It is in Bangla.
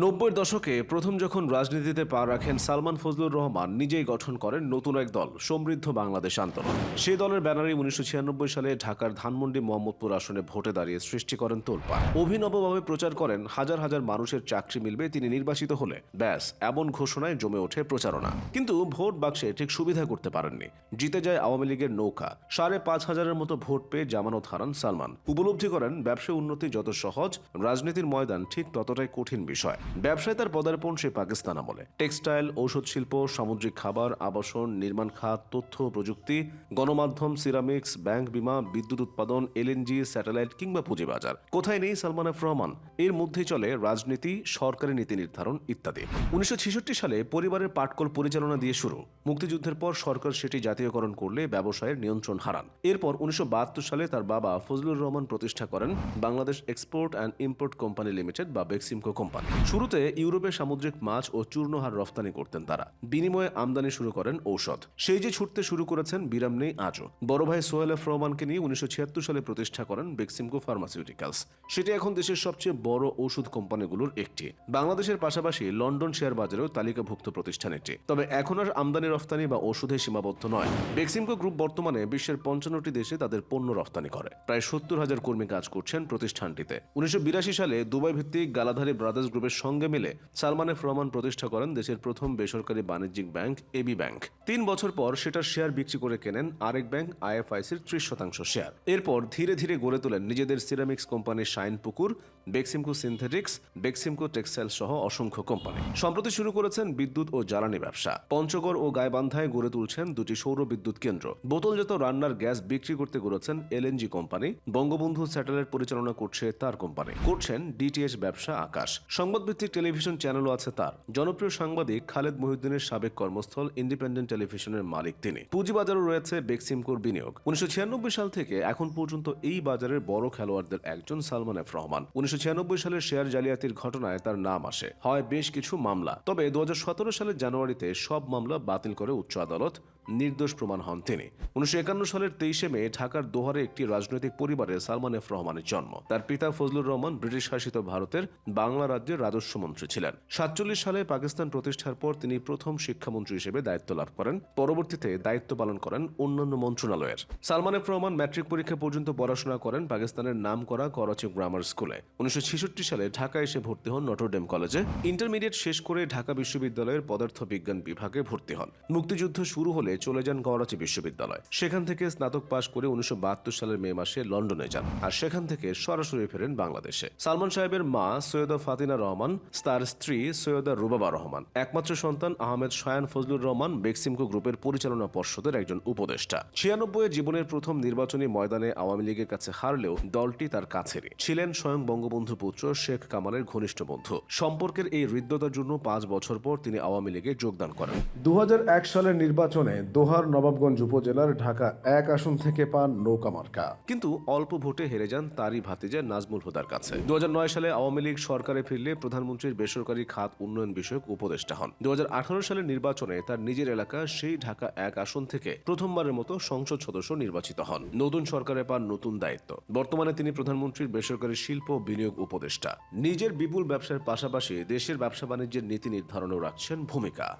নব্বই দশকে প্রথম যখন রাজনীতিতে পা রাখেন সালমান ফজলুর রহমান, নিজেই গঠন করেন নতুন এক দল, সমৃদ্ধ বাংলাদেশ আন্দোলন। সেই দলের ব্যানারে উনিশশো ছিয়ানব্বই সালে ঢাকার ধানমন্ডি মোহাম্মদপুর আসনে ভোটে দাঁড়িয়ে সৃষ্টি করেন তোলপা। অভিনবভাবে প্রচার করেন, হাজার হাজার মানুষের চাকরি মিলবে, তিনি নির্বাচিত হলে। ব্যাস, এমন ঘোষণায় জমে ওঠে প্রচারণা। কিন্তু ভোট বাক্সে ঠিক সুবিধা করতে পারেননি। জিতে যায় আওয়ামী লীগের নৌকা। সাড়ে পাঁচ হাজারের মতো ভোট পেয়ে জামানত হারান সালমান। উপলব্ধি করেন, ব্যবসা উন্নতি যত সহজ, রাজনীতির ময়দান ঠিক ততটাই কঠিন বিষয়। ব্যবসায় তার পদার্পণ সে পাকিস্তান আমলে। টেক্সটাইল, ঔষধ শিল্প, সামুদ্রিক খাবার, আবাসন, নির্মাণ খাত, তথ্য প্রযুক্তি, গণমাধ্যম, সিরামিক্স, ব্যাংক বিমা, বিদ্যুৎ উৎপাদন, এলএনজি, স্যাটেলাইট কিংবা পুঁজিবাজার। কোথায় নেই সালমান এফ রহমান? এর মধ্যেই চলে রাজনীতি, সরকারি নীতি নির্ধারণ ইত্যাদি। উনিশশো ছেষট্টি সালে পরিবারের পাটকল পরিচালনা দিয়ে শুরু। মুক্তিযুদ্ধের পর সরকার সেটি জাতীয়করণ করলে ব্যবসায়ের নিয়ন্ত্রণ হারান। এরপর উনিশশো বাহাত্তর সালে তার বাবা ফজলুর রহমান প্রতিষ্ঠা করেন Bangladesh export and import company limited বা বেক্সিমকো কোম্পানি। শুরুতে ইউরোপে সামুদ্রিক মাছ ও চূর্ণহার রফতানি করতেন তারা। বিনিময়ে আমদানি শুরু করেন ঔষধ। সেই যে ছুটতে শুরু করেছেন বিরাম নেই আজও। বড় ভাই সোহেল এফ রহমানকে নিয়ে উনিশশো সালে প্রতিষ্ঠা করেন বেক্সিমকো ফার্মাসিউটিক্যালস। সেটি এখন দেশের সবচেয়ে বড় ওষুধ কোম্পানিগুলোর একটি। বাংলাদেশের পাশাপাশি লন্ডন শেয়ার বাজারেও তালিকাভুক্ত প্রতিষ্ঠান এটি তবে এখন আর আমদানি, রফতানি বা ওষুধে সীমাবদ্ধ নয়। বেক্সিমকো গ্রুপ বর্তমানে বিশ্বের পঞ্চান্নটি দেশে তাদের পণ্য রফতানি করে। প্রায় সত্তর হাজার কর্মী কাজ করছেন প্রতিষ্ঠানটিতে। উনিশশো বিরাশি সালে দুবাই ভিত্তিক গালাধারী ব্রাদার্স গ্রুপের সঙ্গে মিলে সালমান এফ রহমান প্রতিষ্ঠা করেন দেশের প্রথম বেসরকারি বাণিজ্যিক ব্যাংক এবি ব্যাংক। তিন বছর পর সেটার শেয়ার বিক্রি করে কেনেন আরেক ব্যাংক, আইএফআইসির ত্রিশ শতাংশ শেয়ার। এরপর ধীরে ধীরে গড়ে তোলেন নিজেদের সিরামিক্স কোম্পানি শাইন পুকুর, বেক্সিমকো সিনথেটিক্স, বেক্সিমকো টেক্সটাইল সহ অসংখ্য কোম্পানি। সম্প্রতি শুরু করেছেন বিদ্যুৎ ও জ্বালানি ব্যবসা। পঞ্চগড় ও গাইবান্ধায় গড়ে তুলছেন দুটি সৌর বিদ্যুৎ কেন্দ্র। বোতলজাত রান্নার গ্যাস বিক্রি করতে গড়েছেন এলএনজি কোম্পানি। বঙ্গবন্ধু স্যাটেলাইট পরিচালনা করছে তার কোম্পানি। করছেন ডিটিএস ব্যবসা আকাশ। সংবাদভিত্তিক টেলিভিশন চ্যানেলও আছে তার। জনপ্রিয় সাংবাদিক খালেদ মহিউদ্দিনের সাবেক কর্মস্থল ইন্ডিপেন্ডেন্ট টেলিভিশনের মালিক তিনি। পুঁজিবাজারও রয়েছে বেক্সিমকোর বিনিয়োগ। উনিশশো ছিয়ানব্বই সাল থেকে এখন পর্যন্ত এই বাজারের বড় খেলোয়াড়দের একজন সালমান এফ রহমান। উনিশশো ছিয়ানব্বই সালের শেয়ার জালিয়াতির ঘটনায় তার নাম আসে। হয় বেশ কিছু মামলা। তবে দু হাজার সতেরো সালের জানুয়ারিতে সব মামলা বাতিল করে উচ্চ আদালত নির্দোষ প্রমাণ হন তিনি। উনিশশো একান্ন সালের তেইশে মে ঢাকার দোহারে একটি রাজনৈতিক পরিবারে সালমান এফ রহমানের জন্ম। তার পিতা ফজলুর রহমান ব্রিটিশ শাসিত ভারতের বাংলা রাজ্যের রাজস্ব মন্ত্রী ছিলেন। সাতচল্লিশ সালে পাকিস্তান প্রতিষ্ঠার পর তিনি প্রথম শিক্ষামন্ত্রী হিসেবে দায়িত্ব লাভ করেন। পরবর্তীতে দায়িত্ব পালন করেন অন্যান্য মন্ত্রণালয়ের। সালমান এফ রহমান ম্যাট্রিক পরীক্ষা পর্যন্ত পড়াশোনা করেন পাকিস্তানের নাম করা করাচি গ্রামার স্কুলে। উনিশশো ছেষট্টি সালে ঢাকা এসে ভর্তি হন নটরডেম কলেজে। ইন্টারমিডিয়েট শেষ করে ঢাকা বিশ্ববিদ্যালয়ের পদার্থ বিজ্ঞান বিভাগে ভর্তি হন। মুক্তিযুদ্ধ শুরু হলে চলে যান করাচি বিশ্ববিদ্যালয়। সেখান থেকে স্নাতক পাশ করে উনিশশো সালের মে মাসে লন্ডনে যান আর সেখান থেকে সরাসরি ফেরেন বাংলাদেশে। সালমান সাহেবের মা সৈয়দা ফাতিনা রহমান, তার স্ত্রী সৈয়দা রুবাবা রহমান, একমাত্র সন্তান আহমেদ শায়ান ফজলুর রহমান বেক্সিমকো গ্রুপের পরিচালনা পর্ষদের একজন উপদেষ্টা। ছিয়ানব্বই জীবনের প্রথম নির্বাচনী ময়দানে আওয়ামী লীগের কাছে হারলেও দলটি তার কাছেরই। ছিলেন স্বয়ং বঙ্গবন্ধু পুত্র শেখ কামালের ঘনিষ্ঠ বন্ধু। সম্পর্কের এই হৃদ্যতার জন্য পাঁচ বছর পর তিনি আওয়ামী লীগে যোগদান করেন। দু হাজার এক সালের নির্বাচনে দোহার নবাবগঞ্জ উপজেলার ঢাকা এক আসন থেকে পান নৌকা মার্কা। কিন্তু অল্প ভোটে হেরে যান তারই ভাতিজা নাজমুল হুদার কাছে। দুহাজার নয় সালে আওয়ামী লীগ সরকারে ফিরলে প্রধানমন্ত্রীর বেসরকারি খাত উন্নয়ন বিষয়ক উপদেষ্টা হন। দুহাজার আঠারো সালের নির্বাচনে তার নিজের এলাকা সেই ঢাকা এক আসন থেকে প্রথমবারের মতো সংসদ সদস্য নির্বাচিত হন। নতুন সরকারে পান নতুন দায়িত্ব। বর্তমানে তিনি প্রধানমন্ত্রীর বেসরকারি শিল্প বিনিয়োগ উপদেষ্টা। নিজের বিপুল ব্যবসার পাশাপাশি দেশের ব্যবসা বাণিজ্যের নীতি নির্ধারণেও রাখছেন ভূমিকা।